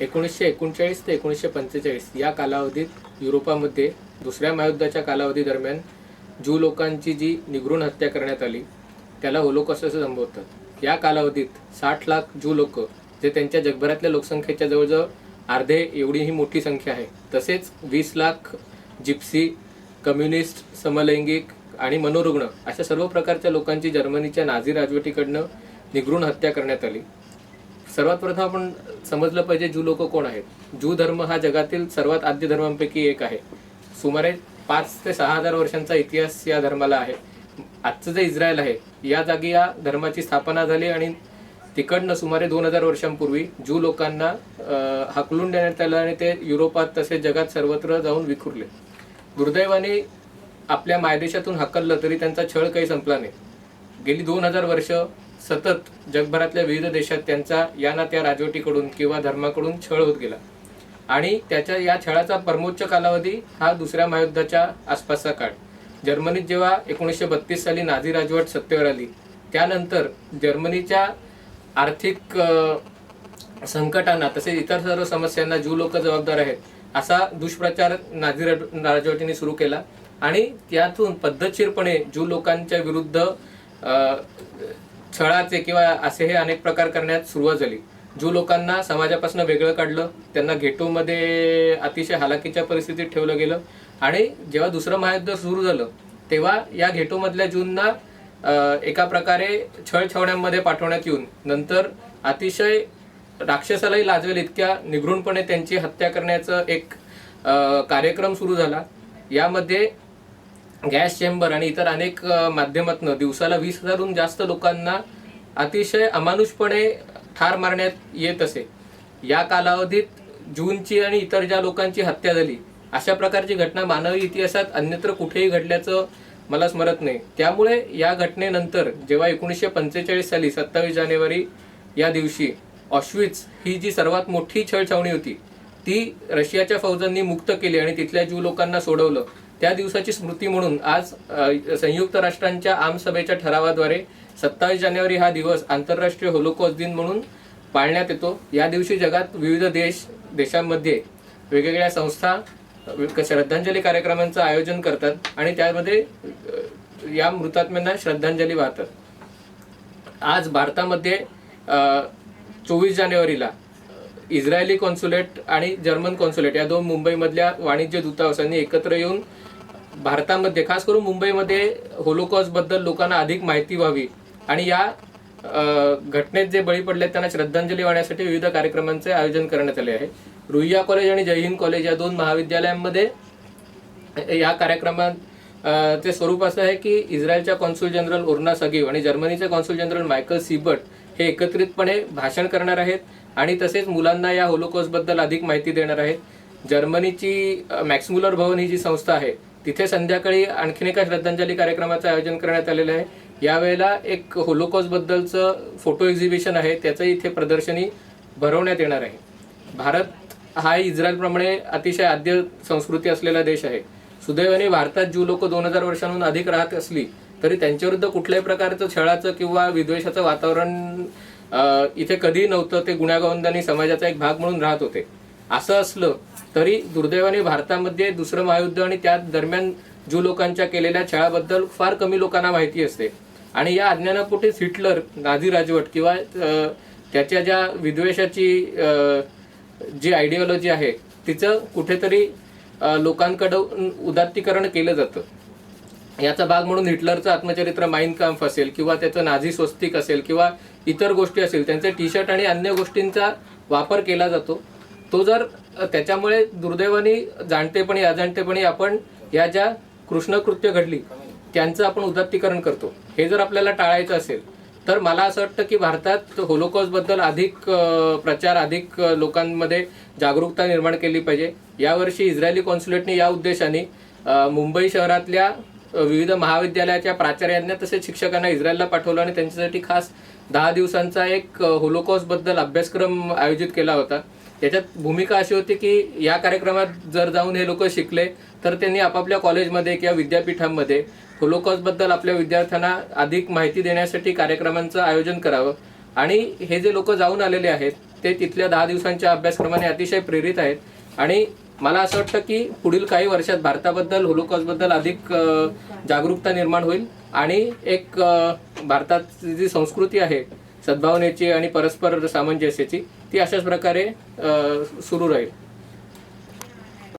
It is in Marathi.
एकोणीसशे एकोणचाळीस ते एकोणीसशे पंचेचाळीस या कालावधीत युरोपामध्ये दुसऱ्या महायुद्धाच्या कालावधीदरम्यान ज्यू लोकांची जी निगृण हत्या करण्यात आली त्याला होलोकॉस्ट असं संबोधतात. या कालावधीत साठ लाख ज्यू लोक जे त्यांच्या जगभरातल्या लोकसंख्येच्या जवळजवळ अर्धे एवढी ही मोठी संख्या आहे तसेच वीस लाख जिप्सी कम्युनिस्ट समलैंगिक आणि मनोरुग्ण अशा सर्व प्रकारच्या लोकांची जर्मनीच्या नाझी राजवटीकडनं निगरून हत्या करण्यात आली. सर्वात प्रथम आपण समजलं पाहिजे जू लोक कोण आहेत. जू धर्म हा जगातील सर्वात आद्य धर्मांपैकी एक आहे. सुमारे पाच ते सहा हजार वर्षांचा इतिहास या धर्माला आहे. आजचं जे इस्रायल आहे या जागी या धर्माची स्थापना झाली आणि तिकडनं सुमारे दोन हजार वर्षांपूर्वी जू लोकांना हकलून हाकलून देण्यात आलं आणि ते युरोपात तसेच जगात सर्वत्र जाऊन विखुरले. दुर्दैवाने आपल्या मायदेशातून हकललं तरी त्यांचा छळ काही संपला नाही. गेली दोन हजार वर्ष सतत जगभरातल्या विविध देशात त्यांचा या ना त्या राजवटीकडून किंवा धर्माकडून छळ होत गेला. आणि त्याच्या या छळाचा परमोच्च कालावधी हा दुसऱ्या महायुद्धाच्या आसपासचा काळ. जर्मनीत जेव्हा एकोणीसशे बत्तीस साली नाझी राजवट सत्तेवर आली त्यानंतर जर्मनीच्या आर्थिक संकटांना तसेच इतर सर्व समस्यांना ज्यू लोक जबाबदार आहेत असा दुष्प्रचार नाझी राज- राजवटीने सुरू केला. आणि त्यातून पद्धतशीरपणे ज्यू लोकांच्या विरुद्ध छळाचे किंवा असे हे अनेक प्रकार करण्यात सुरुवात झाली. जो लोकांना समाजापासून वेगळं काढलं त्यांना गेटोमध्ये अतिशय हालाकीच्या परिस्थितीत ठेवलं गेलं आणि जेव्हा दुसरं महायुद्ध सुरू झालं तेव्हा या गेटोमधल्या जूंना एका प्रकारे छळ छावण्यांमध्ये पाठवण्यात येऊन नंतर अतिशय राक्षसालाही लाजवेल इतक्या निघृणपणे त्यांची हत्या करण्याचं एक कार्यक्रम सुरू झाला. यामध्ये गॅस चेंबर आणि इतर अनेक माध्यमातून दिवसाला वीस हजारहून जास्त लोकांना अतिशय अमानुषपणे ठार मारण्यात येत असे. या कालावधीत जूनची आणि इतर ज्या लोकांची हत्या झाली अशा प्रकारची घटना मानवी इतिहासात अन्यत्र कुठेही घडल्याचं मला स्मरत नाही. त्यामुळे या घटनेनंतर जेव्हा एकोणीसशे पंचेचाळीस साली सत्तावीस जानेवारी या दिवशी ऑश्विच ही जी सर्वात मोठी छळछावणी होती ती रशियाच्या फौजांनी मुक्त केली आणि तिथल्या ज्यू लोकांना सोडवलं. त्या दिवसाची स्मृती म्हणून आज संयुक्त राष्ट्रांच्या आमसभेच्या ठरावाद्वारे सत्तावीस जानेवारी हा दिवस आंतरराष्ट्रीय होलोकॉस्ट दिन म्हणून पाळण्यात येतो. या दिवशी जगात विविध देश देशांमध्ये वेगवेगळ्या संस्था श्रद्धांजली कार्यक्रमांचं आयोजन करतात आणि त्यामध्ये या मृतात्म्यांना श्रद्धांजली वाहतात. आज भारतामध्ये चोवीस जानेवारीला इस्रायली कॉन्सुलेट आणि जर्मन कॉन्सुलेट या दोन मुंबईमधल्या वाणिज्य दूतावासांनी एकत्र येऊन भारतामध्ये खास करून मुंबईमध्ये होलोकॉस्टबद्दल लोकांना अधिक माहिती व्हावी आणि या घटनेत जे बळी पडले त्यांना श्रद्धांजली वाहण्यासाठी विविध कार्यक्रमांचे आयोजन करण्यात आले आहे. रुईया कॉलेज आणि जय हिंद कॉलेज या दोन महाविद्यालयांमध्ये या कार्यक्रमात चे स्वरूप असं आहे की इस्रायलच्या कॉन्सुल जनरल उर्ना सगीव आणि जर्मनीचे कॉन्सुल जनरल मायकल सीबर्ट हे एकत्रितपणे भाषण करणार आहेत. आणि तसेच मुलांना या होलोकॉस्टबद्दल अधिक माहिती देणार आहेत. जर्मनीची मॅक्समुलर भवन ही जी संस्था आहे तिथे संध्याकाळी आणखीन एका श्रद्धांजली कार्यक्रमाचं आयोजन करण्यात आलेलं आहे. यावेळेला एक होलोकॉस्टबद्दलचं फोटो एक्झिबिशन आहे त्याचं इथे प्रदर्शनी भरवण्यात येणार आहे. भारत हा इस्रायलप्रमाणे अतिशय आद्य संस्कृती असलेला देश आहे. सुदैवाने भारतात ज्यू लोक दोन हजार वर्षांहून अधिक राहत असली तरी त्यांच्याविरुद्ध कुठल्याही प्रकारचं छळाचं किंवा विद्वेषाचं वातावरण इथे कधी नव्हतं ते गुण्यागोविंदांनी समाजाचा एक भाग म्हणून राहत होते. असं असलं तरी दुर्दैवाने भारतामध्ये दुसरं महायुद्ध आणि त्या दरम्यान ज्यू लोकांच्या केलेल्या छळाबद्दल फार कमी लोकांना माहिती असते. आणि या अज्ञानापोटीच हिटलर नाझी राजवट किंवा त्याच्या ज्या विद्वेषाची जी आयडिओलॉजी आहे तिचं कुठेतरी लोकांकडं उदात्तीकरण केलं जातं. याचा भाग म्हणून हिटलरचं आत्मचरित्र माइंड काम्फ असेल किंवा त्याचं नाझी स्वस्तिक असेल किंवा इतर गोष्टी असेल त्यांचे टी शर्ट आणि अन्य गोष्टींचा वापर केला जातो. तो जर त्याच्यामुळे दुर्दैवाने जाणतेपणी अजाणतेपणी आपण या ज्या कृष्णकृत्य घडली त्यांचं आपण उदात्तीकरण करतो. हे जर आपल्याला टाळायचं असेल तर मला असं वाटतं की भारतात होलोकॉसबद्दल अधिक प्रचार अधिक लोकांमध्ये जागरूकता निर्माण केली पाहिजे. यावर्षी इस्रायली कॉन्सुलेटने या उद्देशाने मुंबई शहरातल्या विविध महाविद्यालयाच्या प्राचार्यांना तसेच शिक्षकांना इस्रायलला पाठवलं आणि त्यांच्यासाठी खास दहा दिवसांचा एक होलोकॉस्टबद्दल अभ्यासक्रम आयोजित केला होता. त्याच्यात भूमिका अशी होती की या कार्यक्रमात जर जाऊन हे लोक शिकले तर त्यांनी आपापल्या कॉलेजमध्ये किंवा विद्यापीठांमध्ये होलोकॉस्टबद्दल आपल्या विद्यार्थ्यांना अधिक माहिती देण्यासाठी कार्यक्रमांचं आयोजन करावं. आणि हे जे लोक जाऊन आलेले आहेत ते तिथल्या दहा दिवसांच्या अभ्यासक्रमाने अतिशय प्रेरित आहेत. आणि मला असं वाटतं की पुढील काही वर्षात भारताबद्दल होलोकॉस्टबद्दल अधिक जागरूकता निर्माण होईल. आणि एक भारतातली जी संस्कृती आहे सद्भावनेची आणि परस्पर सामंजस्याची ती अशाच प्रकारे सुरू राहील.